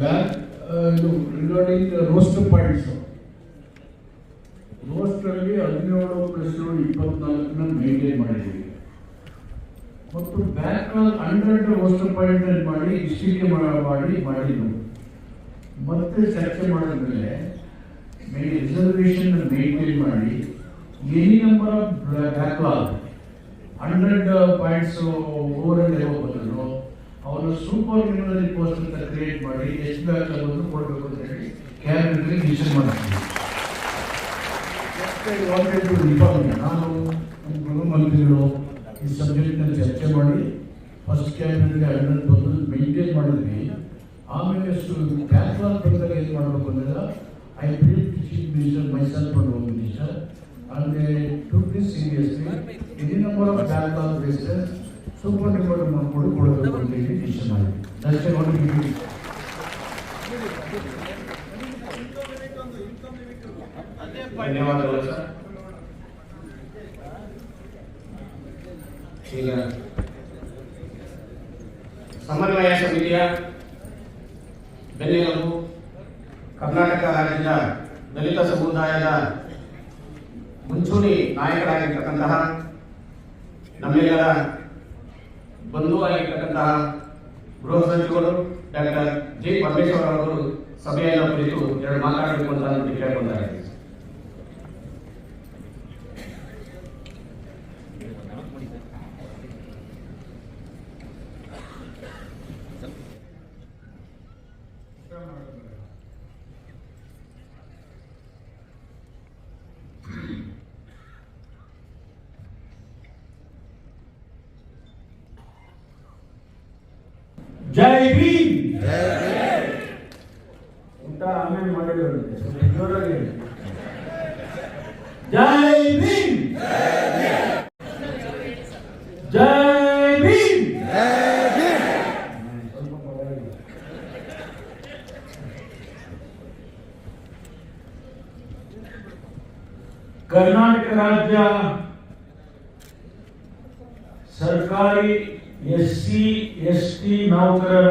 Back ಇದು regarding roast points. ರೋಸ್ಟರಲ್ಲಿ ಹದಿನೇಳು plus ಇಪ್ಪತ್ನಾಲ್ಕನ್ನ maintain ಮಾಡಿದ್ದೀವಿ. ಮತ್ತು ಬ್ಯಾಕ್ ಹಂಡ್ರೆಡ್ ರೋಸ್ಟ್ ಪಾಯಿಂಟ್ ಮಾಡಿ ಇಷ್ಟಿಗೆ ಮಾಡಿ ಮಾಡಿದ್ದು. ಮತ್ತೆ ಚರ್ಚೆ ಮಾಡಿದ್ಮೇಲೆ ರಿಸರ್ವೇಶನ್ ಮೇಂಟೈನ್ ಮಾಡಿ any number of backlog hundred points over ಅವನು ಸೂಪರ್ ಮಿನರಲ್ ಪೋಸ್ಟ್ ಅಂತ ಕ್ರಿಯೇಟ್ ಮಾಡಿ, ಎಷ್ಟು ಆಗೋದು ಕೊಡಬೇಕು ಅಂತ ಹೇಳಿ ಕ್ಯಾಬಿನೆಟ್ಗೆ ಡಿಸಿಷನ್ ಮಾಡ್ತೀವಿ ವಾಂಟೆಡ್ ಟು ಇನ್ಫಾರ್ಮ್ ನಾನು ನಮ್ಮ ಗೃಹ ಮಂತ್ರಿಗಳು ಈ ಸಬ್ಜೆಕ್ಟ್ನಲ್ಲಿ ಚರ್ಚೆ ಮಾಡಿ ಫಸ್ಟ್ ಕ್ಯಾಬಿನೆಟ್ಗೆ ಅಡ್ಮೆಂಟ್ ಬಂದು ಮೇಂಟೈನ್ ಮಾಡಿದ್ವಿ. ಆಮೇಲೆ ಕ್ಯಾನ್ಸಲ್ ಬಂದಾಗ ಏನು ಮಾಡಬೇಕು ಅಂದಾಗ I feel chief minister myself and home minister ಅಂದರೆ to took this seriously. Any number of backlog basis, super department ಮಾಡ್ಕೊಂಡು ಕೊಡಬೇಕು ಅಂತ ಹೇಳಿ ಡಿಸಿಷನ್ ಮಾಡಿ ದಟ್ಸ್ ವಾಟ್ ವಿ ಧನ್ಯವಾದಗಳು ಸರ್. ಸಮನ್ವಯ ಸಮಿತಿಯ ಬೆನ್ನೆಲುಬು ಕರ್ನಾಟಕ ರಾಜ್ಯದ ದಲಿತ ಸಮುದಾಯದ ಮುಂಚೂಣಿ ನಾಯಕರಾಗಿರ್ತಕ್ಕಂತಹ ನಮ್ಮೆಲ್ಲರ ಬಂಧುವಾಗಿರ್ತಕ್ಕಂತಹ ಗೃಹ ಸಚಿವರು ಡಾಕ್ಟರ್ ಜಿ ಪರಮೇಶ್ವರ ಅವರು ಸಭೆಯನ್ನು ಕುರಿತು ಎರಡು ಮಾತಾಡಬೇಕು ಅಂತ ಕೇಳಿಕೊಂಡಿದ್ದಾರೆ ಜೈ ಭೀಮ್ ಊಟ ಆಮೇಲೆ ಮಾಡೋದು ಜೋರಾಗಿ ಹೇಳಿ. ಜೈ ಭೀಮ್ ಜೈ ಭೀಮ್ ಸ್ವಲ್ಪ ಪರವಾಗಿಲ್ಲ. ಕರ್ನಾಟಕ ರಾಜ್ಯ ಸರ್ಕಾರಿ ಎಸ್ ಸಿ, ಎಸ್ ಟಿ ನೌಕರರ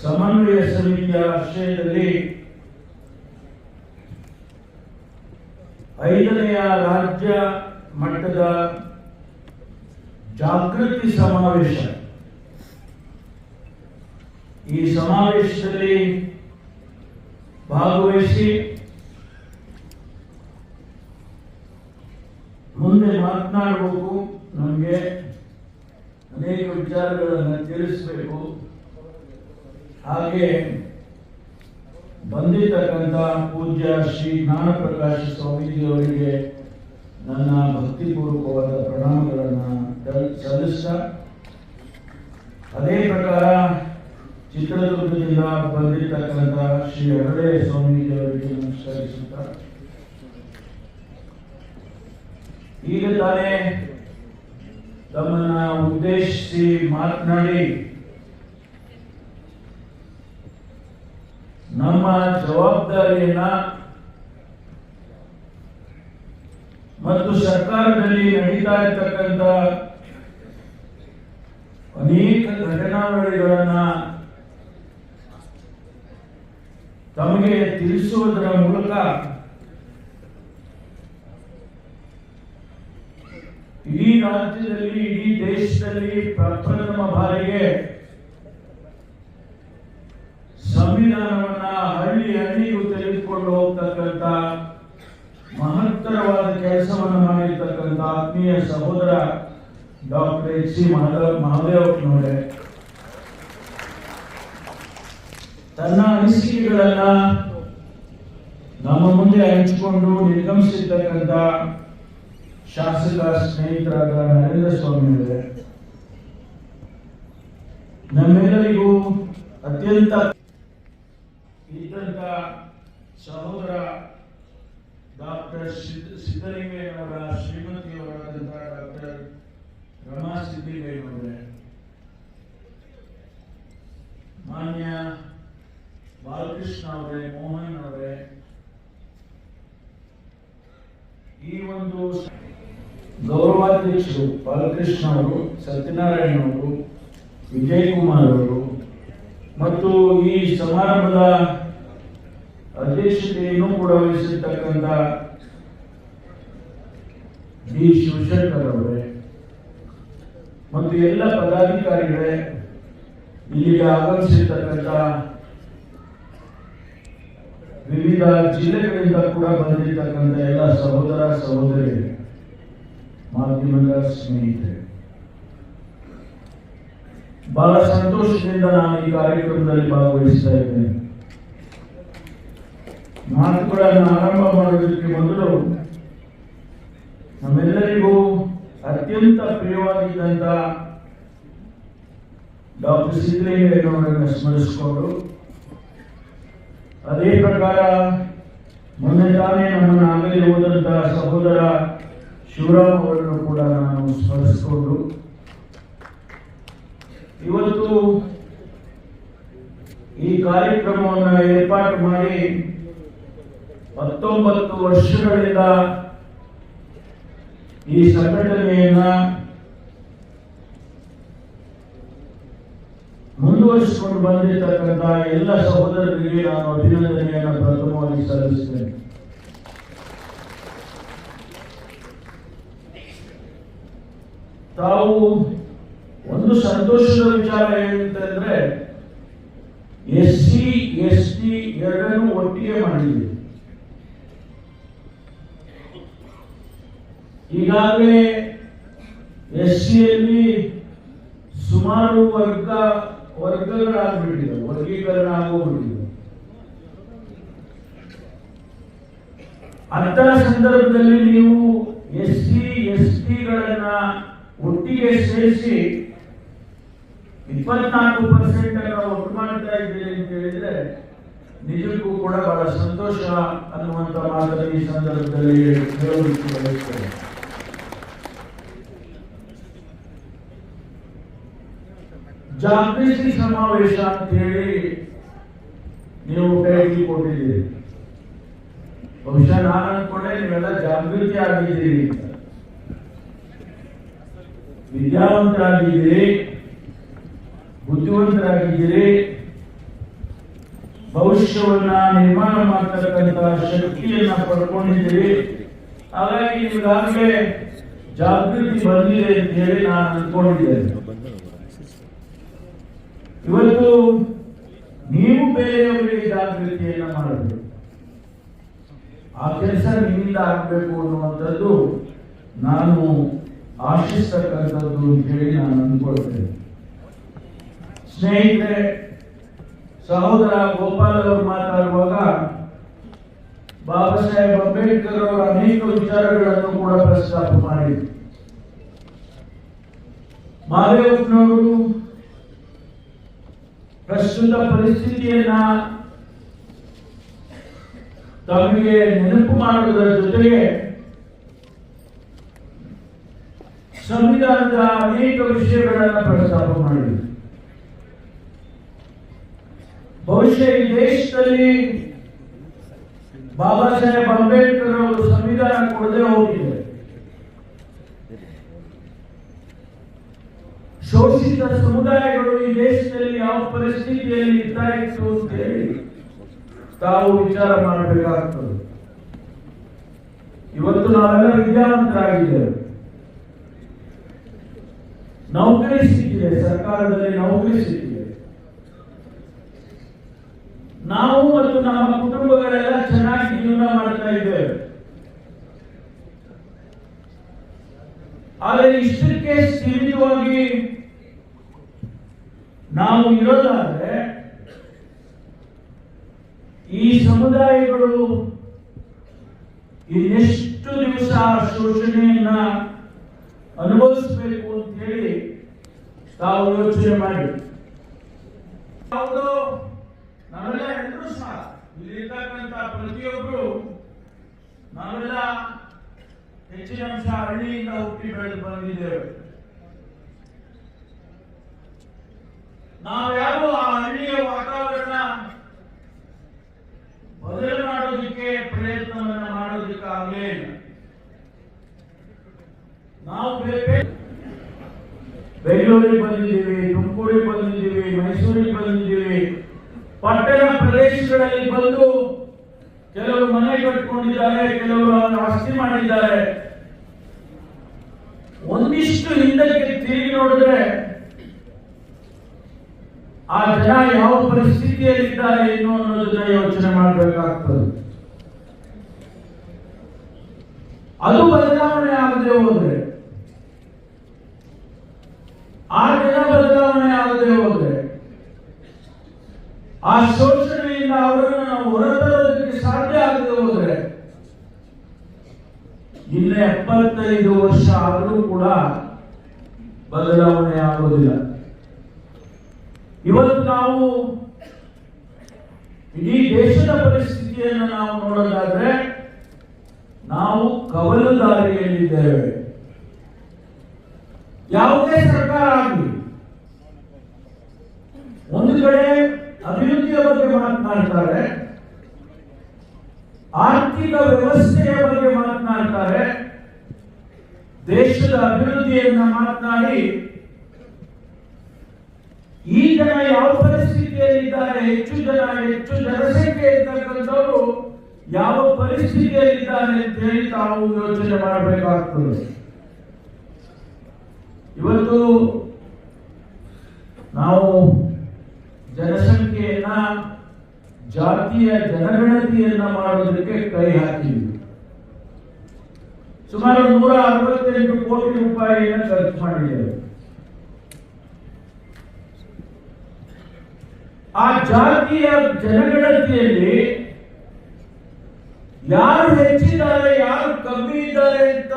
ಸಮನ್ವಯ ಸಮಿತಿಯ ಆಶ್ರಯದಲ್ಲಿ ಐದನೆಯ ರಾಜ್ಯ ಮಟ್ಟದ ಜಾಗೃತಿ ಸಮಾವೇಶ. ಈ ಸಮಾವೇಶದಲ್ಲಿ ಭಾಗವಹಿಸಿ ಮುಂದೆ ಮಾತನಾಡಬೇಕು. ನಮಗೆ ಅನೇಕ ವಿಚಾರಗಳನ್ನು ತಿಳಿಸಬೇಕು. ಹಾಗೆ ಬಂದಿರತಕ್ಕಂಥ ಪೂಜ್ಯ ಶ್ರೀ ಜ್ಞಾನಪ್ರಕಾಶ ಸ್ವಾಮೀಜಿಯವರಿಗೆ ನನ್ನ ಭಕ್ತಿಪೂರ್ವಕವಾದ ಪ್ರಣಾಮಗಳನ್ನು ಸಲ್ಲಿಸ್ತಾ, ಅದೇ ಪ್ರಕಾರ ಚಿತ್ರದುರ್ಗದಿಂದ ಬಂದಿರತಕ್ಕಂಥ ಶ್ರೀ ಹರಳೆ ಸ್ವಾಮೀಜಿಯವರಿಗೆ ನಮಸ್ಕರಿಸುತ್ತಾ. ಈಗ ತಾನೇ ತಮ್ಮನ್ನ ಉದ್ದೇಶಿಸಿ ಮಾತನಾಡಿ. ನಮ್ಮ ಜವಾಬ್ದಾರಿಯನ್ನ ಮತ್ತು ಸರ್ಕಾರದಲ್ಲಿ ನಡೀತಾ ಇರತಕ್ಕಂತ ಅನೇಕ ಘಟನಾವಳಿಗಳನ್ನ ತಮಗೆ ತಿಳಿಸುವುದರ ಮೂಲಕ ಇಡೀ ರಾಜ್ಯದಲ್ಲಿ ಇಡೀ ದೇಶದಲ್ಲಿ ಪ್ರಪ್ರಥಮ ಬಾರಿಗೆ ಸಂವಿಧಾನವನ್ನ ಹಳ್ಳಿ ಹಳ್ಳಿಗೂ ತೆಗೆದುಕೊಂಡು ಹೋಗ್ತಕ್ಕಂಥ ಮಹತ್ತರವಾದ ಕೆಲಸವನ್ನು ಮಾಡಿರ್ತಕ್ಕಂಥ ಆತ್ಮೀಯ ಸಹೋದರ ಡಾಕ್ಟರ್ ಎಚ್ ಸಿ ಮಹದೇವಪ್ಪನವರೇ ತನ್ನ ಅನಿಸಿಕೆಗಳನ್ನ ನಮ್ಮ ಮುಂದೆ ಹಂಚಿಕೊಂಡು ನಿರ್ಗಮಿಸಿರ್ತಕ್ಕಂಥ ಶಾಸಕ ಸ್ನೇಹಿತರಾದ ನರೇಂದ್ರ ಸ್ವಾಮಿ ಅವರೇ, ನಮ್ಮೆಲ್ಲರಿಗೂ ಅತ್ಯಂತ ಇದ್ದಂತ ಸಹೋದರ ಡಾಕ್ಟರ್ ಸಿದ್ದಲಿಂಗಯ್ಯನವರ ಶ್ರೀಮತಿಯವರಾದಂತಹ ಡಾಕ್ಟರ್ ರಮಾ ಸಿದ್ದಲಿಂಗಯ್ಯನವರೇ, ಮಾನ್ಯ ಬಾಲಕೃಷ್ಣ ಅವರೇ, ಮೋಹನ್ ಅವರೇ, ಈ ಒಂದು ಗೌರವಾಧ್ಯಕ್ಷರು ಬಾಲಕೃಷ್ಣ ಅವರು ಸತ್ಯನಾರಾಯಣ ಅವರು ವಿಜಯ್ ಕುಮಾರ್ ಅವರು ಮತ್ತು ಈ ಸಮಾರಂಭದ ಅಧ್ಯಕ್ಷತೆಯನ್ನು ಕೂಡ ವಹಿಸಿರ್ತಕ್ಕಂಥ ಡಿ. ಶಿವಶಂಕರ್ ಅವರೇ ಮತ್ತು ಎಲ್ಲ ಪದಾಧಿಕಾರಿಗಳೇ ಇಲ್ಲಿಗೆ ಆಗಮಿಸಿರ್ತಕ್ಕಂಥ ವಿವಿಧ ಜಿಲ್ಲೆಗಳಿಂದ ಕೂಡ ಬಂದಿರತಕ್ಕಂಥ ಎಲ್ಲ ಸಹೋದರ ಸಹೋದರಿ ಮಾಧ್ಯಮದ ಸ್ನೇಹಿತರೆ, ಬಹಳ ಸಂತೋಷದಿಂದ ನಾನು ಈ ಕಾರ್ಯಕ್ರಮದಲ್ಲಿ ಭಾಗವಹಿಸ್ತಾ ಇದ್ದೇನೆ. ಮಾತುಗಳನ್ನು ಆರಂಭ ಮಾಡುವುದಕ್ಕೆ ಮೊದಲು ನಮ್ಮೆಲ್ಲರಿಗೂ ಅತ್ಯಂತ ಪ್ರಿಯವಾಗಿದ್ದಂತ ಡಾಕ್ಟರ್ ಸಿದ್ದಲಿಂಗಯ್ಯನವರನ್ನು ಸ್ಮರಿಸಿಕೊಂಡು, ಅದೇ ಪ್ರಕಾರ ಮೊನ್ನೆ ತಾನೇ ನಮ್ಮನ್ನು ಆಗಲಿ ಹೋದಂತಹ ಸಹೋದರ ಶಿವರಾಮ್ ಅವರನ್ನು ಕೂಡ ನಾನು ಸ್ಮರಿಸಿಕೊಂಡು ಇವತ್ತು ಈ ಕಾರ್ಯಕ್ರಮವನ್ನು ಏರ್ಪಾಡು ಮಾಡಿ ಹತ್ತೊಂಬತ್ತು ವರ್ಷಗಳಿಂದ ಈ ಸಂಘಟನೆಯನ್ನ ಮುಂದುವರಿಸಿಕೊಂಡು ಬಂದಿರತಕ್ಕಂತಹ ಎಲ್ಲ ಸಹೋದರರಿಗೆ ನಾನು ಅಭಿನಂದನೆಯನ್ನು ಪ್ರಥಮವಾಗಿ ಸಲ್ಲಿಸ್ತೇನೆ. ತಾವು ಒಂದು ಸಂತೋಷದ ವಿಚಾರ ಏನಂತಂದ್ರೆ ಎಸ್ ಸಿ ಎಸ್ ಟಿ ಎರಡನ್ನೂ ಒಟ್ಟಿಗೆ ಮಾಡಿದೆ ಈಗಾಗಲೇ ಎಸ್ ಸಿಯಲ್ಲಿ ಸುಮಾರು ವರ್ಗ ವರ್ಗಗಳಾಗ್ಬಿಟ್ಟಿದೆ ವರ್ಗೀಕರಣ ಆಗೋಗ್ಬಿಟ್ಟಿದೆ ಅಂತಹ ಸಂದರ್ಭದಲ್ಲಿ ನೀವು ಎಸ್ ಸಿ ಎಸ್ ಟಿಗಳನ್ನ ಒಟ್ಟಿಗೆ ಸೇರಿಸಿ ಇಪ್ಪತ್ನಾಲ್ಕು ಪರ್ಸೆಂಟ್ ನಾವು ಒಟ್ಟು ಮಾಡ್ತಾ ಇದ್ದೀರಿ ಅಂತ ಹೇಳಿದ್ರೆ ನಿಜಕ್ಕೂ ಕೂಡ ಬಹಳ ಸಂತೋಷ ಅನ್ನುವಂತ ಮಾತನ್ನು ಈ ಸಂದರ್ಭದಲ್ಲಿ ಹೇಳಲಿಕ್ಕೆ ಬಯಸ್ತೇನೆ ಜಾಗೃತಿ ಸಮಾವೇಶ ಅಂತ ಹೇಳಿ ನೀವು ಕೈಗೆ ಕೊಟ್ಟಿದ್ದೀರಿ. ಬಹುಶಃ ನಾನು ಅನ್ಕೊಂಡೆ ನೀವೆಲ್ಲ ಜಾಗೃತಿ ಆಗಿದ್ದೀರಿ ಅಂತ. ವಿದ್ಯಾವಂತರಾಗಿದ್ದೀರಿ, ಬುದ್ಧಿವಂತರಾಗಿದ್ದೀರಿ, ಭವಿಷ್ಯವನ್ನ ನಿರ್ಮಾಣ ಮಾಡ್ತಕ್ಕಂಥ ಶಕ್ತಿಯನ್ನ ಪಡ್ಕೊಂಡಿದ್ದೀರಿ. ಹಾಗಾಗಿ ನಿಮ್ಗಾಗಲೇ ಜಾಗೃತಿ ಬಂದಿದೆ ಅಂತ ಹೇಳಿ ನಾನು ಅನ್ಕೊಂಡಿದ್ದೇನೆ. ಇವತ್ತು ನೀವು ಬೇರೆಯವರಿಗೆ ಜಾಗೃತಿಯನ್ನ ಮಾಡಬೇಕು. ಆ ಕೆಲಸ ನಿಮ್ಮಿಂದ ಆಗಬೇಕು ಅನ್ನುವಂಥದ್ದು ನಾನು ಆಶಿಸ್ತಕ್ಕಂಥದ್ದು ಅಂತ ಹೇಳಿ ನಾನು ಅಂದ್ಕೊಳ್ತೇನೆ. ಸ್ನೇಹಿತರೆ, ಸಹೋದರ ಗೋಪಾಲ್ ಅವರು ಮಾತಾಡುವಾಗ ಬಾಬಾ ಸಾಹೇಬ್ ಅಂಬೇಡ್ಕರ್ ಅವರ ಅನೇಕ ವಿಚಾರಗಳನ್ನು ಕೂಡ ಪ್ರಸ್ತಾಪ ಮಾಡಿದ್ರು. ಮಾದೇವಪ್ಪನವರು ಪ್ರಸ್ತುತ ಪರಿಸ್ಥಿತಿಯನ್ನ ತಮಗೆ ನೆನಪು ಮಾಡುವುದರ ಜೊತೆಗೆ ಸಂವಿಧಾನದ ಅನೇಕ ವಿಷಯಗಳನ್ನು ಪ್ರಸ್ತಾಪ ಮಾಡಿದರು ಬಹುಶಃ ಈ ದೇಶದಲ್ಲಿ ಬಾಬಾ ಸಾಹೇಬ್ ಅಂಬೇಡ್ಕರ್ ಅವರು ಸಂವಿಧಾನ ಕೊಡದೆ ಹೋಗಿದೆ ಶೋಷಿತ ಸಮುದಾಯಗಳು ಈ ದೇಶದಲ್ಲಿ ಯಾವ ಪರಿಸ್ಥಿತಿಯಲ್ಲಿ ಇರ್ತಾ ಇತ್ತು ಅಂತ ಹೇಳಿ ತಾವು ವಿಚಾರ ಮಾಡಬೇಕಾಗ್ತದೆ ಇವತ್ತು ನಾವೆಲ್ಲ ವಿದ್ಯಾವಂತರಾಗಿದ್ದೇವೆ ನೌಕರಿ ಸಿಕ್ಕಿದೆ, ಸರ್ಕಾರದಲ್ಲಿ ನೌಕರಿ ಸಿಕ್ಕಿದೆ. ನಾವು ಮತ್ತು ನಮ್ಮ ಕುಟುಂಬಗಳೆಲ್ಲ ಚೆನ್ನಾಗಿ ಜೀವನ ಮಾಡ್ತಾ ಇದ್ದೇವೆ. ಆದರೆ ಇಷ್ಟಕ್ಕೆ ಸೀಮಿತವಾಗಿ ನಾವು ಇರೋದಾದ್ರೆ, ಈ ಸಮುದಾಯಗಳು ಇನ್ನೆಷ್ಟು ದಿವಸ ಶೋಷಣೆಯನ್ನ ಅನುಭವಿಸಬೇಕು ಹೇಳಿ. ತಾವು ಯೋಚನೆ ಮಾಡಿ. ನಾವೆಲ್ಲ ಎಲ್ಲರೂ ಸಹ ಇಲ್ಲಿರ್ತಕ್ಕಂಥ ಪ್ರತಿಯೊಬ್ಬರು ನಾವೆಲ್ಲ ಹೆಚ್ಚಿನ ಅಂಶ ಹಳ್ಳಿಯಿಂದ ಹುಟ್ಟಿ ಬೆಳೆದು ಬಂದಿದ್ದೇವೆ. ನಾವ್ಯಾರು ಆ ಹಳ್ಳಿಯ ವಾತಾವರಣ ಬದಲು ಮಾಡೋದಕ್ಕೆ ಪ್ರಯತ್ನವನ್ನ ಮಾಡೋದಕ್ಕೆ ಆಗಲೇ ಇಲ್ಲ ನಾವು ಬೇರೆ ಬೇರೆ ಬೆಂಗಳೂರಿಗೆ ಬಂದಿದ್ದೀವಿ ತುಮಕೂರಿಗೆ ಬಂದಿದ್ದೀವಿ ಮೈಸೂರಿಗೆ ಬಂದಿದ್ದೀವಿ ಪಟ್ಟಣ ಪ್ರದೇಶಗಳಲ್ಲಿ ಬಂದು ಕೆಲವರು ಮನೆ ಕಟ್ಕೊಂಡಿದ್ದಾರೆ, ಕೆಲವರು ಆಸ್ತಿ ಮಾಡಿದ್ದಾರೆ. ಒಂದಿಷ್ಟು ಹಿಂದಕ್ಕೆ ತಿರುಗಿ ನೋಡಿದ್ರೆ ಆ ಜನ ಯಾವ ಪರಿಸ್ಥಿತಿಯಲ್ಲಿದ್ದಾರೆ ಇನ್ನು ಅನ್ನೋದನ್ನ ಯೋಚನೆ ಮಾಡಬೇಕಾಗ್ತದೆ ಅದು ಬದಲಾವಣೆ ಆಗದೆ ಹೋದ್ರೆ ಆ ಜನ ಬದಲಾವಣೆ ಆಗದೆ ಹೋದ್ರೆ ಆ ಶೋಷಣೆಯಿಂದ ಅವರನ್ನು ನಾವು ಹೊರತರೋದಕ್ಕೆ ಸಾಧ್ಯ ಆಗದೆ ಹೋದ್ರೆ ಇನ್ನ ಎಪ್ಪತ್ತೈದು ವರ್ಷ ಆದರೂ ಕೂಡ ಬದಲಾವಣೆ ಆಗೋದಿಲ್ಲ. ಇವತ್ತು ನಾವು ಇಡೀ ದೇಶದ ಪರಿಸ್ಥಿತಿಯನ್ನು ನಾವು ನೋಡೋದಾದ್ರೆ ನಾವು ಕವಲು ದಾರಿಯಲ್ಲಿದ್ದೇವೆ ಯಾವುದೇ ಸರ್ಕಾರ ಆಗಲಿ, ಒಂದು ಕಡೆ ಅಭಿವೃದ್ಧಿಯ ಬಗ್ಗೆ ಮಾತನಾಡ್ತಾರೆ. ಆರ್ಥಿಕ ವ್ಯವಸ್ಥೆಯ ಬಗ್ಗೆ ಮಾತನಾಡ್ತಾರೆ. ದೇಶದ ಅಭಿವೃದ್ಧಿಯನ್ನ ಮಾತನಾಡಿ, ಈ ಜನ ಯಾವ ಪರಿಸ್ಥಿತಿಯಲ್ಲಿದ್ದಾರೆ? ಹೆಚ್ಚು ಜನ, ಹೆಚ್ಚು ಜನಸಂಖ್ಯೆ ಇರ್ತಕ್ಕಂಥವರು ಯಾವ ಪರಿಸ್ಥಿತಿಯಲ್ಲಿದ್ದಾರೆ ಅಂತ ಹೇಳಿ ತಾವು ಯೋಚನೆ ಮಾಡಬೇಕಾಗ್ತದೆ. ಇವತ್ತು ನಾವು ಜನಸಂಖ್ಯೆಯನ್ನ ಜಾತಿಯ ಜನಗಣತಿಯನ್ನ ಮಾಡೋದಕ್ಕೆ ಕೈ ಹಾಕಿದ್ವಿ. ಸುಮಾರು ನೂರ ಅರವತ್ತೆಂಟು ಕೋಟಿ ರೂಪಾಯಿಯನ್ನು ಖರ್ಚು ಮಾಡಿದ್ದೇವೆ. ಆ ಜಾತಿಯ ಜನಗಣತಿಯಲ್ಲಿ ಯಾರು ಹೆಚ್ಚಿದ್ದಾರೆ, ಯಾರು ಕಮ್ಮಿ ಇದ್ದಾರೆ ಅಂತ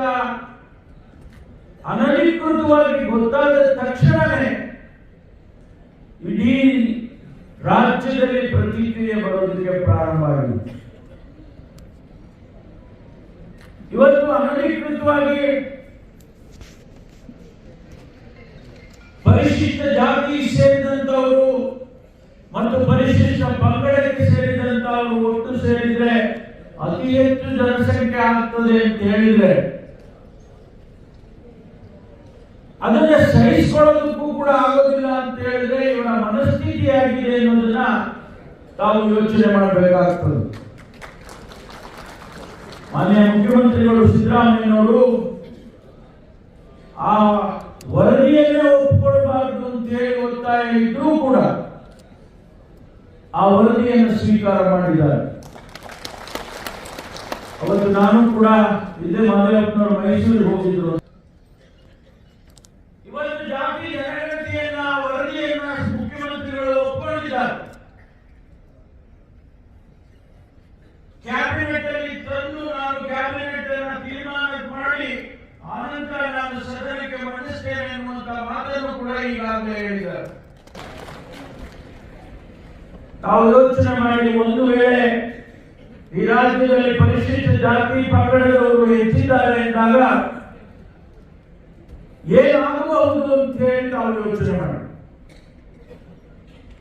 ಅನಧಿಕೃತವಾಗಿ ಗೊತ್ತಾದ ತಕ್ಷಣವೇ ಇಡೀ ರಾಜ್ಯದಲ್ಲಿ ಪ್ರತಿಕ್ರಿಯೆ ಬರೋದಕ್ಕೆ ಪ್ರಾರಂಭ ಆಗಿದೆ. ಇವತ್ತು ಅನಧಿಕೃತವಾಗಿ ಪರಿಶಿಷ್ಟ ಜಾತಿ ಸೇರಿದಂತವರು ಮತ್ತು ಪರಿಶಿಷ್ಟ ಪಂಗಡಕ್ಕೆ ಸೇರಿದಂತವರು ಒಟ್ಟು ಸೇರಿದ್ರೆ ಅತಿ ಹೆಚ್ಚು ಜನಸಂಖ್ಯೆ ಆಗ್ತದೆ ಅಂತ ಹೇಳಿದ್ರೆ ಅದನ್ನ ಸಹಿಸಿಕೊಳ್ಳೋದಕ್ಕೂ ಕೂಡ ಆಗೋದಿಲ್ಲ ಅಂತ ಹೇಳಿದ್ರೆ ಇವರ ಮನಸ್ಥಿತಿ ಆಗಿದೆ ಅನ್ನೋದನ್ನ ತಾವು ಯೋಚನೆ ಮಾಡಬೇಕಾಗ್ತದೆ. ಮಾನ್ಯ ಮುಖ್ಯಮಂತ್ರಿಗಳು ಸಿದ್ದರಾಮಯ್ಯನವರು ಆ ವರದಿಯನ್ನೇ ಒಪ್ಪಿಕೊಳ್ಳಬಾರದು ಅಂತ ಹೇಳಿ ಒತ್ತಾಯ ಇದ್ರೂ ಕೂಡ ಆ ವರದಿಯನ್ನು ಸ್ವೀಕಾರ ಮಾಡಿದ್ದಾರೆ. ಅವತ್ತು ನಾನು ಕೂಡ ಇದೇ ಮಾದೇವಪ್ಪನವರು ಮೈಸೂರಿಗೆ ಹೋಗಿದ್ರು ಇವತ್ತು ಜಾತಿ ಜನಗಣತಿಯನ್ನ ವರದಿಯನ್ನ ಮುಖ್ಯಮಂತ್ರಿಗಳು ಒಪ್ಪಿಕೊಂಡಿದ್ದಾರೆ ಕ್ಯಾಬಿನೆಟ್ ಅಲ್ಲಿ ತಂದು ನಾನು ಕ್ಯಾಬಿನೆಟ್ ಅನ್ನ ತೀರ್ಮಾನ ಮಾಡಿ ಆನಂತರ ನಾನು ಸದನಕ್ಕೆ ಮಂಡಿಸ್ತೇನೆ ಎನ್ನುವಂತ ಮಾತನ್ನು ಕೂಡ ಈಗಾಗಲೇ ಹೇಳಿದ್ದಾರೆ ನಾವು ಯೋಚನೆ ಮಾಡಿ ಒಂದು ವೇಳೆ ಈ ರಾಜ್ಯದಲ್ಲಿ ಪರಿಶಿಷ್ಟ ಜಾತಿ ಪಂಗಡದವರು ಹೆಚ್ಚಿದ್ದಾರೆ ಎಂದಾಗ ಏನಾಗಬಹುದು ಅಂತ ಹೇಳಿ ತಾವು ಯೋಚನೆ ಮಾಡಿ.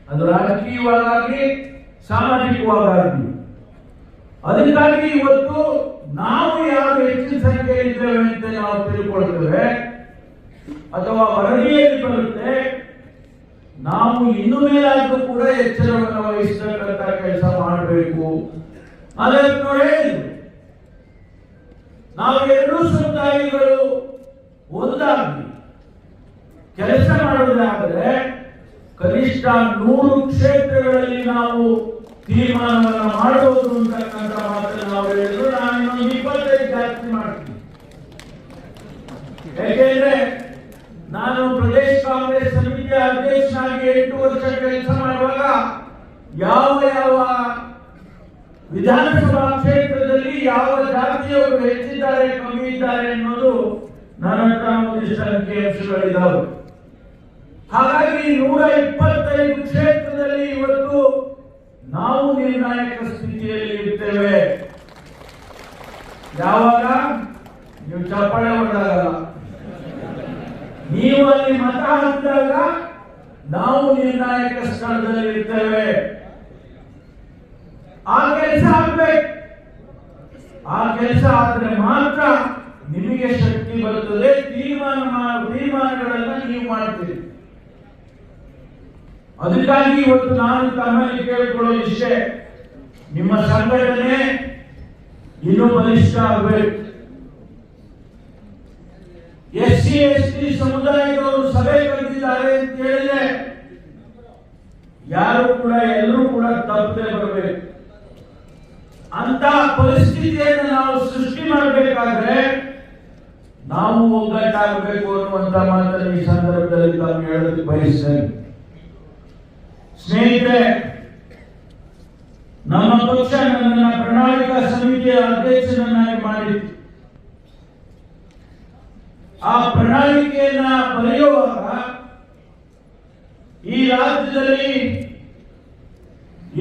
ಅದು ರಾಜಕೀಯವಾಗಿ ಸಾಮಾಜಿಕವಾಗಿ ಅದಕ್ಕಾಗಿ ಇವತ್ತು ನಾವು ಯಾರು ಹೆಚ್ಚಿನ ಇದ್ದೇವೆ ಅಂತ ನಾವು ತಿಳ್ಕೊಳ್ತೇವೆ ಅಥವಾ ವರದಿಯಲ್ಲಿ ಬರುತ್ತೆ. ನಾವು ಇನ್ನು ಮೇಲಾದ್ರೂ ಕೂಡ ಎಚ್ಚರವನ್ನು ವಹಿಸತಕ್ಕಂತ ಕೆಲಸ ಮಾಡಬೇಕು. ಅದನ್ನು ಹೇಳಿ ನಾವು ಎರಡೂ ಸಮುದಾಯಗಳು ಒಂದಾಗಿ ಕೆಲಸ ಮಾಡುವುದಾದರೆ ಕನಿಷ್ಠ ನೂರು ಕ್ಷೇತ್ರಗಳಲ್ಲಿ ನಾವು ತೀರ್ಮಾನವನ್ನು ಮಾಡಬಹುದು ಅಂತಕ್ಕಂಥ ಮಾತನ್ನು ನಾವು ಹೇಳಿದ್ರು. ನಾನು ಇಪ್ಪತ್ತೈದು ಜಾಸ್ತಿ ಮಾಡ್ತೀನಿ. ಯಾಕೆಂದ್ರೆ ನಾನು ಪ್ರದೇಶ ಕಾಂಗ್ರೆಸ್ ಸಮಿತಿಯ ಅಧ್ಯಕ್ಷನಾಗಿ ಎಂಟು ವರ್ಷ ಕೆಲಸ ಮಾಡುವಾಗ ಯಾವ ಯಾವ ವಿಧಾನಸಭಾ ಕ್ಷೇತ್ರದಲ್ಲಿ ಯಾವ ಜಾತಿಯವರು ಹೆಚ್ಚಿದ್ದಾರೆ, ಕಮ್ಮಿ ಇದ್ದಾರೆ ಅನ್ನೋದು ನನ್ನ ಹತ್ರ ಒಂದಿಷ್ಟು ಹಾಗಾಗಿ ನೂರ ಇಪ್ಪತ್ತೈದು ಕ್ಷೇತ್ರದಲ್ಲಿ ಇವತ್ತು ನಾವು ನಿರ್ಣಾಯಕ ಸ್ಥಿತಿಯಲ್ಲಿ ಇರ್ತೇವೆ. ಯಾವಾಗ? ನೀವು ಚಪ್ಪಾಳೆ ಹೊಡೆದಾಗಲ್ಲ ನೀವು ಅಲ್ಲಿ ಮತ ಹಾಕಿದಾಗ ನಾವು ನಿರ್ಣಾಯಕ ಸ್ಥಳದಲ್ಲಿ ಇರ್ತೇವೆ. ಆ ಕೆಲಸ ಆಗ್ಬೇಕು. ಆ ಕೆಲಸ ಆದ್ರೆ ಮಾತ್ರ ನಿಮಗೆ ಶಕ್ತಿ ಬರುತ್ತದೆ. ತೀರ್ಮಾನ ತೀರ್ಮಾನಗಳನ್ನ ನೀವು ಮಾಡ್ತೀರಿ. ಅದಕ್ಕಾಗಿ ಇವತ್ತು ನಾನು ತಮ್ಮಲ್ಲಿ ಕೇಳಿಕೊಳ್ಳೋ ವಿಷಯ ನಿಮ್ಮ ಸಂಘಟನೆ ಇನ್ನೂ ಬಲಿಷ್ಠ ಆಗಬೇಕು. ಎಸ್ ಸಿ ಎಸ್ ಟಿ ಸಮುದಾಯದವರು ಸಭೆ ಕರೆದಿದ್ದಾರೆ ಅಂತ ಹೇಳಿದ್ರೆ ಯಾರು ಕೂಡ, ಎಲ್ಲರೂ ಕೂಡ ತಪ್ಪದೆ ಬರಬೇಕು. ಅಂತ ಪರಿಸ್ಥಿತಿಯನ್ನು ನಾವು ಸೃಷ್ಟಿ ಮಾಡಬೇಕಾದ್ರೆ ನಾವು ಒಗ್ಗಟ್ಟಾಗಬೇಕು ಅನ್ನುವಂತ ಮಾತನ್ನು ಈ ಸಂದರ್ಭದಲ್ಲಿ ತಾವು ಹೇಳೋದಕ್ಕೆ ಬಯಸ್ತೇನೆ. ಸ್ನೇಹಿತರೆ, ನಮ್ಮ ಪಕ್ಷ ನನ್ನ ಪ್ರಣಾಳಿಕಾ ಸಮಿತಿಯ ಅಧ್ಯಕ್ಷನನ್ನಾಗಿ ಮಾಡಿತ್ತು. ಆ ಪ್ರಣಾಳಿಕೆಯನ್ನ ಬರೆಯುವಾಗ ಈ ರಾಜ್ಯದಲ್ಲಿ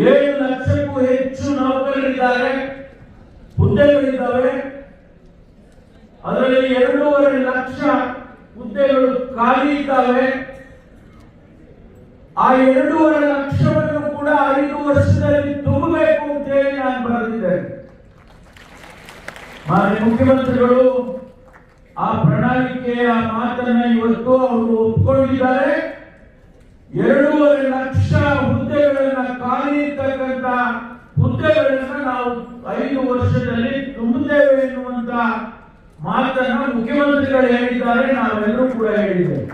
ಏಳು ಲಕ್ಷಕ್ಕೂ ಹೆಚ್ಚು ನೌಕರರಿದ್ದಾರೆ ಹುದ್ದೆಗಳಿದ್ದಾವೆ ಅದರಲ್ಲಿ ಎರಡೂವರೆ ಲಕ್ಷ ಹುದ್ದೆಗಳು ಖಾಲಿ ಇದ್ದಾವೆ. ಆ ಎರಡೂವರೆ ಲಕ್ಷವನ್ನು ಕೂಡ ಐದು ವರ್ಷದಲ್ಲಿ ತುಂಬಬೇಕು ಅಂತ ಹೇಳಿ ನಾನು ಬರೆದಿದ್ದೇನೆ. ಮಾನ್ಯ ಮುಖ್ಯಮಂತ್ರಿಗಳು ಆ ಪ್ರಣಾಳಿಕೆಯ ಮಾತನ್ನ ಇವತ್ತು ಅವರು ಒಪ್ಕೊಂಡಿದ್ದಾರೆ. ಎರಡೂವರೆ ಲಕ್ಷ ಹುದ್ದೆಗಳನ್ನ ಖಾಲಿ ಇರ್ತಕ್ಕಂಥ ಹುದ್ದೆಗಳನ್ನ ನಾವು ಐದು ವರ್ಷದಲ್ಲಿ ತುಂಬುತ್ತೇವೆ ಎನ್ನುವಂತ ಮಾತನ್ನ ಮುಖ್ಯಮಂತ್ರಿಗಳು ಹೇಳಿದ್ದಾರೆ, ನಾವೆಲ್ಲರೂ ಕೂಡ ಹೇಳಿದ್ದೇವೆ.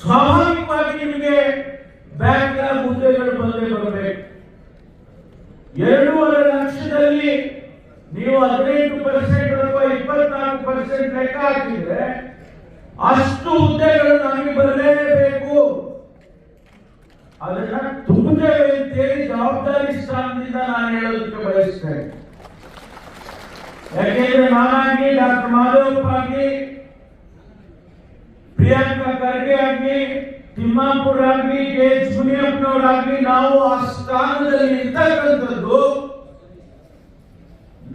ಸ್ವಾಭಾವಿಕವಾಗಿ ನಿಮಗೆ ಬ್ಯಾಂಕ್ ಹುದ್ದೆಗಳು ಬಂದೇ ಬರಬೇಕು. ಎರಡೂವರೆ ಲಕ್ಷದಲ್ಲಿ ನೀವು ಹದಿನೈದು ಪರ್ಸೆಂಟ್ ಅಥವಾ ಇಪ್ಪತ್ನಾಲ್ಕು ಪರ್ಸೆಂಟ್ ಲೆಕ್ಕ ಹಾಕಿದ್ರೆ ಅಷ್ಟು ಹುದ್ದೆಗಳು ನಮಗೆ ಬರಲೇಬೇಕು. ಅದನ್ನ ತುಂಬುತ್ತೇವೆ ಅಂತೇಳಿ ಜವಾಬ್ದಾರಿ ಸ್ಥಾನದಿಂದ ನಾನು ಹೇಳೋದಕ್ಕೆ ಬಯಸ್ತೇನೆ. ಯಾಕೆಂದ್ರೆ ನಾನಾಗಿ ಡಾಕ್ಟರ್ ಮಾಧವಪ್ಪ ಆಗಿ ಪ್ರಿಯಾಂಕಾ ಖರ್ಗೆ ಆಗಿ ತಿಮ್ಮಾಪುರ ಆಗಿ ಕೆ ಎಚ್ ಮುನಿಯಪ್ಪನವರಾಗಿ ನಾವು ಆ ಸ್ಥಾನದಲ್ಲಿ ಇರ್ತಕ್ಕಂಥದ್ದು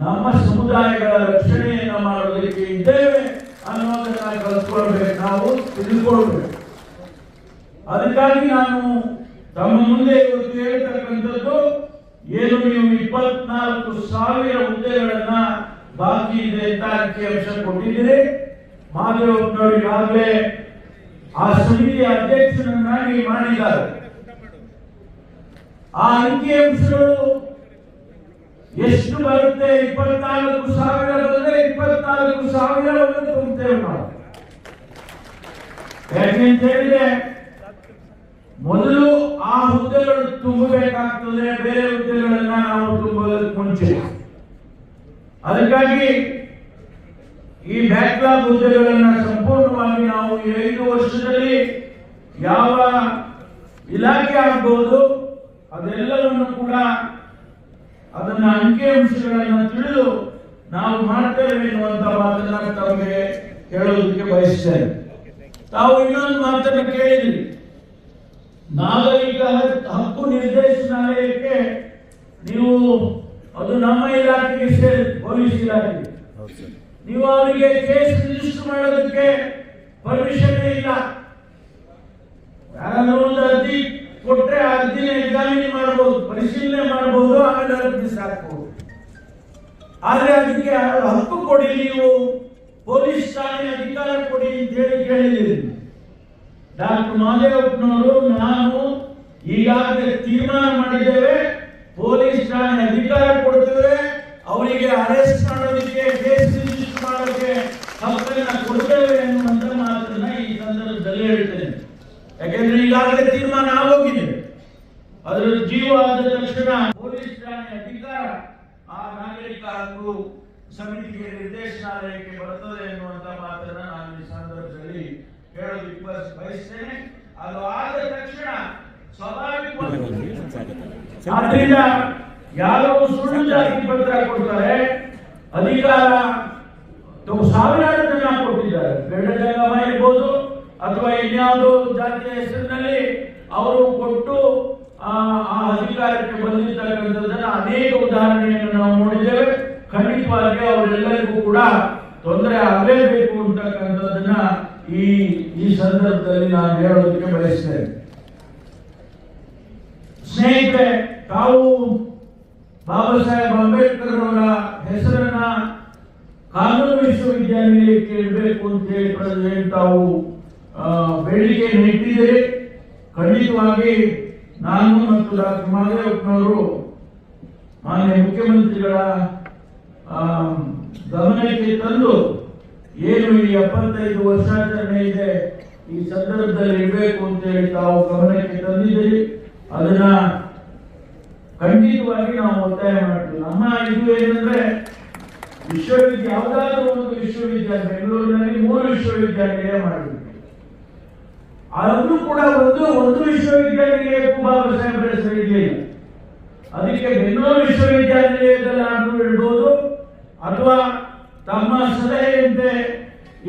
ನಮ್ಮ ಸಮುದಾಯಗಳ ರಕ್ಷಣೆಯನ್ನು ಮಾಡೋದಕ್ಕೆ ಇದ್ದೇವೆ ಅನ್ನೋದನ್ನ ಕಲ್ತ್ಕೊಳ್ಬೇಕು ನಾವು ತಿಳಿದುಕೊಳ್ಬೇಕು ಅದಕ್ಕಾಗಿ ನಾನು ತಮ್ಮ ಮುಂದೆ ಇವತ್ತು ಹೇಳ್ತಕ್ಕಂಥದ್ದು, ಏನು ನೀವು ಇಪ್ಪತ್ನಾಲ್ಕು ಸಾವಿರ ಹುದ್ದೆಗಳನ್ನ ಬಾಕಿ ಇದೆ ಅಂತ ಅಂಕಿಅಂಶ ಕೊಟ್ಟಿದ್ದೀರಿ. ಮಾದೇವಪ್ಪನವರು ಈಗಾಗಲೇ ಆ ಸಮಿತಿಯ ಅಧ್ಯಕ್ಷರನ್ನಾಗಿ ಮಾಡಿದ್ದಾರೆ. ಆ ಅಂಕಿಅಂಶಗಳು ಎಷ್ಟು ಬರುತ್ತೆ ಇಪ್ಪತ್ನಾಲ್ಕು ಸಾವಿರ ಬಂದ್ರೆ ಇಪ್ಪತ್ನಾಲ್ಕು ಸಾವಿರವನ್ನು ತುಂಬುತ್ತೇವೆ ನಾವು. ಯಾಕೆಂತ ಹೇಳಿದ್ರೆ, ಮೊದಲು ಆ ಹುದ್ದೆಗಳು ತುಂಬಬೇಕಾಗ್ತದೆ, ಬೇರೆ ಹುದ್ದೆಗಳನ್ನ ನಾವು ತುಂಬುವುದಕ್ಕೆ ಮುಂಚೆ. ಅದಕ್ಕಾಗಿ ಈ ಬ್ಯಾಕ್ಲಾಗ್ ಹುದ್ದೆಗಳನ್ನ ಸಂಪೂರ್ಣವಾಗಿ ನಾವು ಈ ಐದು ವರ್ಷದಲ್ಲಿ ಯಾವ ಇಲಾಖೆ ಆಗ್ಬಹುದು ಅದೆಲ್ಲವನ್ನು ಕೂಡ ಅದನ್ನ ಅಂಕಿ ಅಂಶಗಳನ್ನು ತಿಳಿದು ನಾವು ಮಾಡ್ತೇವೆ ಎನ್ನುವಂತ ಮಾತನ್ನ ತಮಗೆ ಹೇಳುವುದಕ್ಕೆ ಬಯಸ್ತೇನೆ ತಾವು ಇನ್ನೊಂದು ಮಾತನ್ನ ಕೇಳಿದ್ರಿ ನಾಗರಿಕ ಹಕ್ಕು ನಿರ್ದೇಶನಾಲಯಕ್ಕೆ ನೀವು ಅದು ನಮ್ಮ ಇಲಾಖೆಗೆ ಸೇರಿ ಪೊಲೀಸ್ ಇಲಾಖೆ ನೀವು ಅವರಿಗೆ ಕೇಸ್ ರಿಜಿಸ್ಟರ್ ಮಾಡೋದಕ್ಕೆ ಪರ್ಮಿಷನ್ ಇಲ್ಲ. ಯಾರಾದರೂ ಒಂದು ಅರ್ಜಿ ಕೊಟ್ರೆ ಆ ದಿನ ಎಕ್ಸಾಮಿನ್ ಮಾಡಬಹುದು, ಪರಿಶೀಲನೆ ಮಾಡಬಹುದು, ಆಮೇಲೆ ಅರ್ಜಿ ಸಾಕಬಹುದು ಆದ್ರೆ ಅದಕ್ಕೆ ಹಕ್ಕು ಕೊಡಿ ನೀವು? ಪೊಲೀಸ್ ಠಾಣೆ ಅಧಿಕಾರ ಕೊಡಿ ಅಂತ ಹೇಳಿ ಕೇಳಿದ್ದೀರಿ ಡಾಕ್ಟರ್ ಮಾದೇವಪ್ಪನವರು, ನಾನು ಈಗಾಗಲೇ ತೀರ್ಮಾನ ಮಾಡಿದ್ದೇವೆ, ಪೊಲೀಸ್ ಠಾಣೆ ಅಧಿಕಾರ ಕೊಡ್ತೇವೆ, ಅವರಿಗೆ ಅರೆಸ್ಟ್ ಮಾಡೋದಕ್ಕೆ ಕೇಸ್ ರಿಜಿಸ್ಟರ್ ಮಾಡೋದಕ್ಕೆ ಹಕ್ಕನ್ನ ಕೊಡ್ತೇವೆ ಎನ್ನುವಂತ ಮಾತನ್ನ ಈ ಸಂದರ್ಭದಲ್ಲಿ ಹೇಳ್ತೇನೆ ಯಾಕೆಂದ್ರೆ ಈಗಾಗಲೇ ತೀರ್ಮಾನ ಆಗೋಗಿದೆ. ಅದರ ಜೀವ ಆದ ತಕ್ಷಣ ಪೊಲೀಸ್ ಠಾಣೆ ಅಧಿಕಾರ ಆ ನಾಗರಿಕ ಹಕ್ಕು ಸಮಿತಿಗೆ ನಿರ್ದೇಶನಾಲಯಕ್ಕೆ ಬರ್ತದೆ ಎನ್ನುವಂತ ಮಾತನ್ನ ನಾನು ಈ ಸಂದರ್ಭದಲ್ಲಿ ಹೇಳೋದಕ್ಕೆ ಬಯಸ್- ಬಯಸ್ತೇನೆ. ಅದು ಆದ ತಕ್ಷಣ ಸ್ವಾಭಾವಿಕವಾಗಿ ಆದ್ರಿಂದ ಯಾರೋ ಸುಳ್ಳು ಜಾತಿ ಪತ್ರ ಕೊಡ್ತಾರೆ. ಅಧಿಕಾರ ತಾವು ಸಾವಿರಾರು ಜನ ಕೊಟ್ಟಿದ್ದಾರೆ. ಗಂಡ ಜಂಗಮ ಇರ್ಬೋದು ಅಥವಾ ಇನ್ಯಾವುದೋ ಜಾತಿಯ ಹೆಸರಿನಲ್ಲಿ ಅವರು ಕೊಟ್ಟು ಆ ಅಧಿಕಾರಕ್ಕೆ ಬಂದಿರ್ತಕ್ಕಂಥದ್ದನ್ನ ಅನೇಕ ಉದಾಹರಣೆಯನ್ನು ನಾವು ನೋಡಿದ್ದೇವೆ. ಖಂಡಿತವಾಗಿ ಅವರೆಲ್ಲರಿಗೂ ಕೂಡ ತೊಂದರೆ ಆಗಲೇಬೇಕು ಅಂತಕ್ಕಂಥದ್ದನ್ನ ಈ ಈ ಸಂದರ್ಭದಲ್ಲಿ ನಾನು ಹೇಳೋದಕ್ಕೆ ಬಯಸ್ತೇನೆ. ಸ್ನೇಹಿತರೆ, ತಾವು ಬಾಬಾ ಸಾಹೇಬ್ ಅಂಬೇಡ್ಕರ್ ಅವರ ಹೆಸರನ್ನ ಕಾನೂನು ವಿಶ್ವವಿದ್ಯಾನಿಲಯಕ್ಕೆ ಇಡಬೇಕು ಅಂತ ಹೇಳಿ ತಾವು ಆ, ನೆಟ್ಟಿದೆ ಖಂಡಿತವಾಗಿ ನಾನು ಮತ್ತು ಡಾಕ್ಟರ್ ಮಾದೇವಪ್ಪನವರು ಮಾನ್ಯ ಮುಖ್ಯಮಂತ್ರಿಗಳ ಗಮನಕ್ಕೆ ತಂದು ಏನು ಈ ಎಪ್ಪತ್ತೈದು ವರ್ಷಾಚರಣೆ ಇದೆ ಈ ಸಂದರ್ಭದಲ್ಲಿ ಇರಬೇಕು ಅಂತ ಹೇಳಿ ತಾವು ಗಮನಕ್ಕೆ ತಂದಿದ್ದೀರಿ. ಅದನ್ನ ಖಂಡಿತವಾಗಿ ನಾವು ಒತ್ತಾಯ ಮಾಡ್ತೀವಿ. ನಮ್ಮ ಇದು ಏನಂದ್ರೆ ವಿಶ್ವವಿದ್ಯಾಲಯ ಯಾವುದಾದ್ರೂ ಒಂದು ವಿಶ್ವವಿದ್ಯಾಲಯ ಬೆಂಗಳೂರಿನಲ್ಲಿ ಮೂರು ವಿಶ್ವವಿದ್ಯಾಲಯ ಮಾಡಬೇಕು ಅದು ಕೂಡ ಒಂದು ಒಂದು ವಿಶ್ವವಿದ್ಯಾಲಯ ಬಾಬಾ ಇರಲಿಲ್ಲ ಅದಕ್ಕೆ ಬೆಂಗಳೂರು ವಿಶ್ವವಿದ್ಯಾನಿಲಯದಲ್ಲಿ ಆದ್ರೂ ಇಡ್ಬೋದು ಅಥವಾ ತಮ್ಮ ಸಲಹೆಯಂತೆ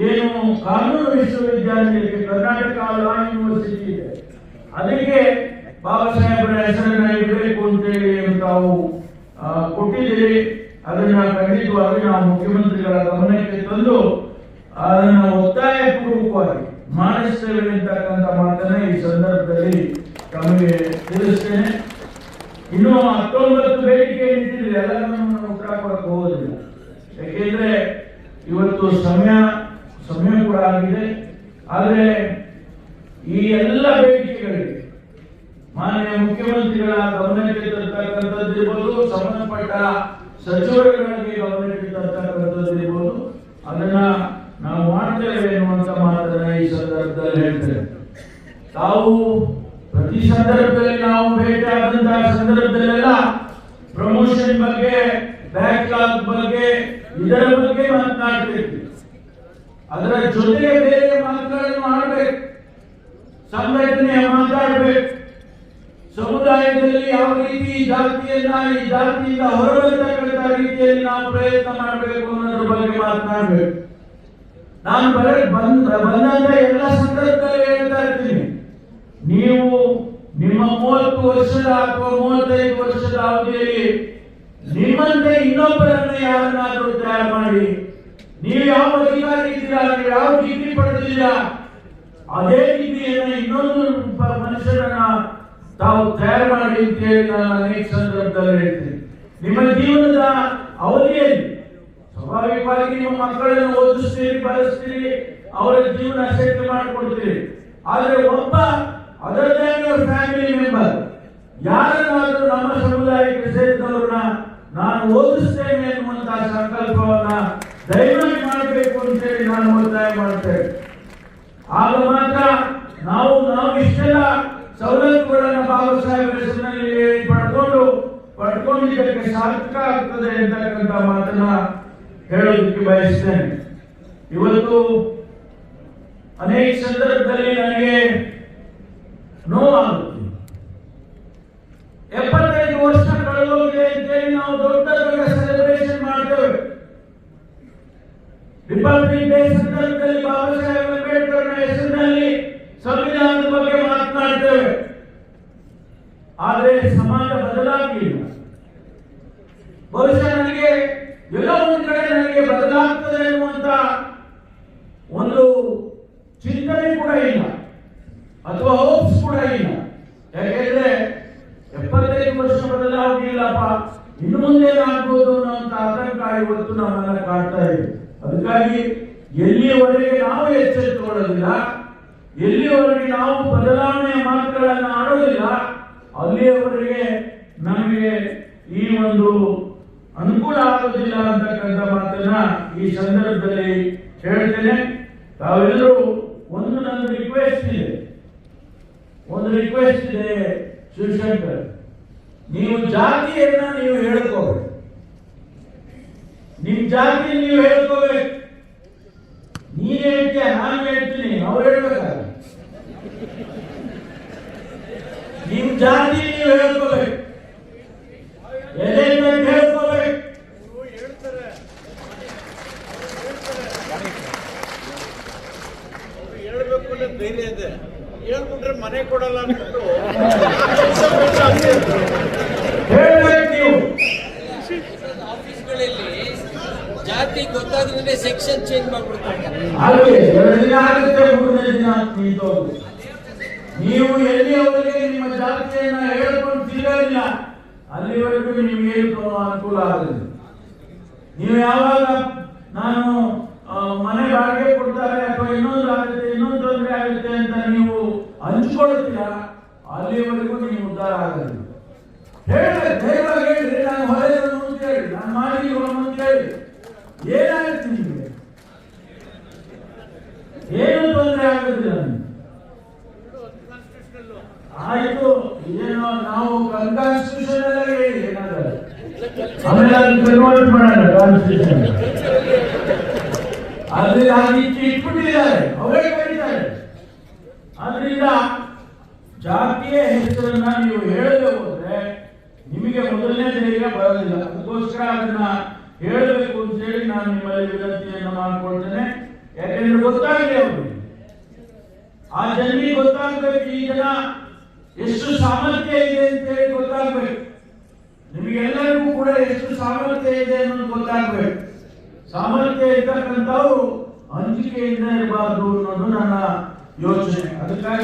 ಏನು ಕಾನೂನು ವಿಶ್ವವಿದ್ಯಾಲಯಕ್ಕೆ ಕರ್ನಾಟಕ ಲಾ ಯೂನಿವರ್ಸಿಟಿ ಇದೆ. ಅದಕ್ಕೆ ಬಾಬಾ ಸಾಹೇಬರ ಹೆಸರನ್ನ ಇಡಬೇಕು ಅಂತೇಳಿ ತಾವು ಕೊಟ್ಟಿದ್ದೀರಿ. ಅದನ್ನ ಖಂಡಿತವಾಗಿ ನಾವು ಮುಖ್ಯಮಂತ್ರಿಗಳ ಗಮನಕ್ಕೆ ತಂದು ಅದನ್ನು ಒತ್ತಾಯ ಮಾಡಿಸ್ತೇವೆ ಅಂತಕ್ಕಂಥ ಮಾತನ್ನ ಈ ಸಂದರ್ಭದಲ್ಲಿ ತಮಗೆ ತಿಳಿಸ್ತೇನೆ. ಇನ್ನು ಹತ್ತೊಂಬತ್ತು ಬೇಡಿಕೆ ಎಲ್ಲರನ್ನು ನಾವು ಉತ್ತರ ಕೊಡಕ್ಕೆ ಹೋಗೋದಿಲ್ಲ ಯಾಕೆಂದ್ರೆ ಇವತ್ತು ಸಮಯ ಸಮಯ ಕೂಡ ಆಗಿದೆ ಆದರೆ ಈ ಎಲ್ಲ ಬೇಡಿಕೆಗಳಿಗೆ ಮಾನ್ಯ ಮುಖ್ಯಮಂತ್ರಿಗಳ ಗಮನಕ್ಕೆ ತರ್ತಕ್ಕಂಥದ್ದು ಇರ್ಬೋದು ಸಂಬಂಧಪಟ್ಟ ಸಚಿವರುಗಳಿಗೆ ಗಮನಕ್ಕೆ ತರ್ತಕ್ಕಂಥದ್ದು ಇರ್ಬೋದು ಅದನ್ನ ನಾವು ಮಾಡ್ತೇವೆ ಎನ್ನುವಂತ ಮಾತನ್ನ ಈ ಸಂದರ್ಭದಲ್ಲಿ ಹೇಳ್ತೇವೆ ತಾವು ಪ್ರತಿ ಸಂದರ್ಭದಲ್ಲಿ ನಾವು ಭೇಟಿ ಆದಂತಹ ಸಂದರ್ಭದಲ್ಲೆಲ್ಲ ಪ್ರಮೋಷನ್ ಬಗ್ಗೆ ಬ್ಯಾಕ್ಲಾಗ್ ಬಗ್ಗೆ ಇದರ ಬಗ್ಗೆ ಮಾತನಾಡ್ಬೇಕು ಅದರ ಜೊತೆಗೆ ಬೇರೆ ಮಾತುಗಳನ್ನು ಆಡ್ಬೇಕು ಸಂಘಟನೆ ಮಾತಾಡ್ಬೇಕು ಸಮುದಾಯದಲ್ಲಿ ಯಾವ ರೀತಿ ಜಾತಿಯನ್ನ ಈ ಜಾತಿಯಿಂದ ಹೊರಬರ್ತಕ್ಕಂಥ ರೀತಿಯಲ್ಲಿ ನಾವು ಪ್ರಯತ್ನ ಮಾಡಬೇಕು ಅನ್ನೋದ್ರ ಬಗ್ಗೆ ಮಾತನಾಡ್ಬೇಕು ನಾನು ಬರೀ ಬಂದ ಬಂದಂತ ಎಲ್ಲ ಸಂದರ್ಭದಲ್ಲಿ ಹೇಳ್ತಾ ಇರ್ತೀನಿ. ನೀವು ನಿಮ್ಮ ಮೂವತ್ತು ವರ್ಷದ ಅಥವಾ ಮೂವತ್ತೈದು ವರ್ಷದ ಅವಧಿಯಲ್ಲಿ ನಿಮ್ಮಂತೆ ಇನ್ನೊಬ್ಬರನ್ನು ಯಾರನ್ನಾದರೂ ತಯಾರು ಮಾಡಿ, ನೀವು ಯಾವ ಅಧಿಕಾರಿ ಇದ್ದೀರಾ ಯಾವ ಡಿಗ್ರಿ ಪಡೆದಿದ್ದೀರಾ, ಅದೇ ರೀತಿಯನ್ನು ಇನ್ನೊಂದು ಮನುಷ್ಯರನ್ನ ತಾವು ತಯಾರು ಮಾಡಿ ಅಂತ ಹೇಳಿ ನಾನು ಅನೇಕ ಸಂದರ್ಭದಲ್ಲಿ ಹೇಳ್ತೀನಿ. ನಿಮ್ಮ ಜೀವನದ ಅವಧಿಯಲ್ಲಿ ಸ್ವಾಭಾವಿಕವಾಗಿ ನಿಮ್ಮ ಮಕ್ಕಳನ್ನು ಓದಿಸ್ತೀರಿ, ಬಳಸ್ತೀರಿ, ಅವರ ಜೀವನ ಶಕ್ತಿ ಮಾಡಿಕೊಡ್ತೀರಿ. ಆದ್ರೆ ಒಬ್ಬ ಅದರ್ ಫ್ಯಾಮಿಲಿ ಮೆಂಬರ್ ಯಾರನ್ನಾದರೂ ನಮ್ಮ ಸಮುದಾಯಕ್ಕೆ ಸೇರಿದವ್ರನ್ನ ನಾನು ಓದಿಸ್ತೇನೆ ಎನ್ನುವಂತಹ ಸಂಕಲ್ಪವನ್ನ ದಯಮಾಡಿ ಮಾಡಬೇಕು ಅಂತ ಹೇಳಿ ನಾನು ಒತ್ತಾಯ ಮಾಡ್ತೇನೆ ಆಗ ಮಾತ್ರ ನಾವು ನಾವು ಇಷ್ಟೆಲ್ಲ ಸವಲತ್ತುಗಳನ್ನ ಬಾಬು ಸಾಹೇಬ್ ಪಡ್ಕೊಂಡು, ಪಡ್ಕೊಂಡಿದ್ದಕ್ಕೆ ಸಾರ್ಥಕ ಆಗ್ತದೆ ಅಂತಕ್ಕಂಥ ಮಾತನ್ನ ಹೇಳೋದಕ್ಕೆ ಬಯಸ್ತೇನೆ. ಇವತ್ತು ಅನೇಕ ಸಂದರ್ಭದಲ್ಲಿ ನನಗೆ ನೋವಾಗುತ್ತೆ ಎಪ್ಪತ್ತೈದು ವರ್ಷ ಕಳೆದೋಗಿದೆ ಅಂತೇಳಿ ನಾವು ದೊಡ್ಡ ದೊಡ್ಡ ಸೆಲೆಬ್ರೇಷನ್ ಮಾಡ್ತೇವೆ. ರಿಪಬ್ಲಿಕ್ ಡೇ ಸಂದರ್ಭದಲ್ಲಿ ಬಾಬಾ ಸಾಹೇಬ್ ಅಂಬೇಡ್ಕರ್ ಹೆಸರಿನಲ್ಲಿ ಸಂವಿಧಾನದ ಬಗ್ಗೆ ಮಾತನಾಡ್ತೇವೆ. ಆದರೆ ಸಮಾಜ ಬದಲಾಗಿಲ್ಲ ಬಹುಶಃ ನನಗೆ ಎಲ್ಲೋ ಒಂದು ಕಡೆ ನನಗೆ ಬದಲಾಗ್ತದೆ ಎನ್ನುವಂತ ಒಂದು ಚಿಂತನೆ ಕೂಡ ಇಲ್ಲ. ಅಥವಾ ಹೋಪ್ಸ್ ಕೂಡ ಇಲ್ಲ. ಯಾಕೆಂದ್ರೆ ಎಪ್ಪತ್ತೈದು ವರ್ಷ ಬದಲಾವಣೆಯಿಲ್ಲಪ್ಪ ಇನ್ನು ಮುಂದೆ ಏನಾಗ್ಬೋದು ಅನ್ನೋಂಥ ಆತಂಕ ಇವತ್ತು ನಮ್ಮನ್ನ ಕಾಡ್ತಾ ಇದೆ. ಅದಕ್ಕಾಗಿ ಎಲ್ಲಿಯವರೆಗೆ ನಾವು ಎಚ್ಚೆತ್ತುಕೊಳ್ಳೋದಿಲ್ಲ, ಎಲ್ಲಿಯವರೆಗೆ ನಾವು ಬದಲಾವಣೆಯ ಮಾತುಗಳನ್ನು ಆಡೋದಿಲ್ಲ, ಅಲ್ಲಿಯವರೆಗೆ ನಮಗೆ ಈ ಒಂದು ಅನುಕೂಲ ಆಗೋದಿಲ್ಲ ಅಂತಕ್ಕಂಥ ಮಾತನ್ನ ಈ ಸಂದರ್ಭದಲ್ಲಿ ಹೇಳ್ತೇನೆ. ತಾವೆಲ್ಲರೂ ಒಂದು ನನ್ನ ರಿಕ್ವೆಸ್ಟ್ ಇದೆ. ಒಂದು ರಿಕ್ವೆಸ್ಟ್ ಇದೆ, ಶಿವಶಂಕರ್. ನೀವು ಜಾತಿಯನ್ನ ನೀವು ಹೇಳ್ಕೋಬೇಕು. ನಿಮ್ ಜಾತಿ ನೀವು ಹೇಳ್ಕೋಬೇಕು. ನೀನ್ ಹೇಳ್ತೀಯ, ನಾನು ಹೇಳ್ತೀನಿ, ಅವ್ರು ಹೇಳ್ಬೇಕಾಗ ನಿಮ್ ಜಾತಿ ನೀವು ಹೇಳ್ಕೋಬೇಕು ಎದೆ ಮೇಲೆ ಹೇಳ್ಕೋಬೇಕು ಹೇಳ್ಬೇಕು ಅನ್ನೋದು ಧೈರ್ಯ ಇದೆ. ಹೇಳ್ಬಿಟ್ರೆ ಮನೆ ಕೊಡಲ್ಲ ಅಂದ್ಬಿಟ್ಟು ಆಫೀಸ್ಗಳಲ್ಲಿ ಜಾತಿ ಗೊತ್ತಾದ್ರೆ ಸೆಕ್ಷನ್ ಚೇಂಜ್ ಮಾಡ್ಬಿಡ್ತಾರೆ. ನೀವು ಎಲ್ಲಿಯವರೆಗೆ ನಿಮ್ಮ ಜಾತಿಯನ್ನ ಹೇಳ್ಕೊಂಡು ತಿರುಗಲಿಲ್ಲ ಅಲ್ಲಿವರೆಗೂ ನಿಮ್ಗೆ ಏನು ಅನುಕೂಲ ಆಗುತ್ತೆ ನೀವು ಯಾವಾಗ ನಾನು ಮನೆ ಬಾಡಿಗೆ ಕೊಡ್ತಾರೆ ಅಥವಾ ಇನ್ನೊಂದು ಆಗುತ್ತೆ ಆಗುತ್ತೆ ಅಂತ ನೀವು ಹಂಚ್ಕೊಳ್ತೀರಾ ಅಲ್ಲಿವರೆಗೂ ನೀವು ಉದ್ಧಾರ ಆಗಲಿ ಹೇಳಿ ಧೈರ್ಯವಾಗಿ ಹೇಳ್ರಿ ನಾನು ಹೊರೆಯನ್ನು ಅಂತ ಹೇಳಿ ನಾನು ಮಾಡಿರೋನು ಅಂತ ಹೇಳಿ ಏನಾಗುತ್ತೆ ನಿಮಗೆ? ಏನು ತೊಂದರೆ ಆಗುತ್ತೆ ನಿಮ್ಗೆ? ಆಯ್ತು ಏನೋ ನಾವು ಕಾನ್ಸ್ಟಿಟ್ಯೂಷನ್ ಎಲ್ಲ ಹೇಳಿ ಏನಾದ್ರೆ ಆಮೇಲೆ ಅದನ್ನು ಕನ್ವರ್ಟ್ ಮಾಡೋಣ ಕಾನ್ಸ್ಟಿಟ್ಯೂಷನ್ ಅದ್ರಲ್ಲಿ ಹಾಗಿಟ್ಟು ಇಟ್ಬಿಟ್ಟಿದ್ದಾರೆ. ಅವರೇ ಕರೀತಾರೆ ಆದ್ರಿಂದ ಜಾತಿಯ ಹೆಸರನ್ನ ನೀವು ಹೇಳದೆ ಹೋದ್ರೆ ನಿಮಗೆ ಮೊದಲನೇ ಧೈರ್ಯ ಬರೋದಿಲ್ಲ ಹೇಳಬೇಕು ಅಂತ ಹೇಳಿ ನಾನು ನಿಮ್ಮಲ್ಲಿ ವಿನಂತಿಯನ್ನು ಮಾಡ್ಕೊಳ್ತೇನೆ. ಯಾಕೆಂದ್ರೆ ಗೊತ್ತಾಗಿದೆ ಅವರು. ಆ ಜನರಿಗೆ ಗೊತ್ತಾಗಬೇಕು. ಈ ಜನ ಎಷ್ಟು ಸಾಮರ್ಥ್ಯ ಇದೆ ಅಂತ ಹೇಳಿ ಗೊತ್ತಾಗಬೇಕು. ನಿಮಗೆಲ್ಲರಿಗೂ ಕೂಡ ಎಷ್ಟು ಸಾಮರ್ಥ್ಯ ಇದೆ ಅನ್ನೋದು ಗೊತ್ತಾಗಬೇಕು. ಸಾಮರ್ಥ್ಯ ಇರ್ತಕ್ಕಂಥವ್ರು ಹಂಚಿಕೆಯಿಂದ ಇರಬಾರ್ದು ಅನ್ನೋದು ನನ್ನ ಯೋಚನೆ. ಅದಕ್ಕಾಗಿ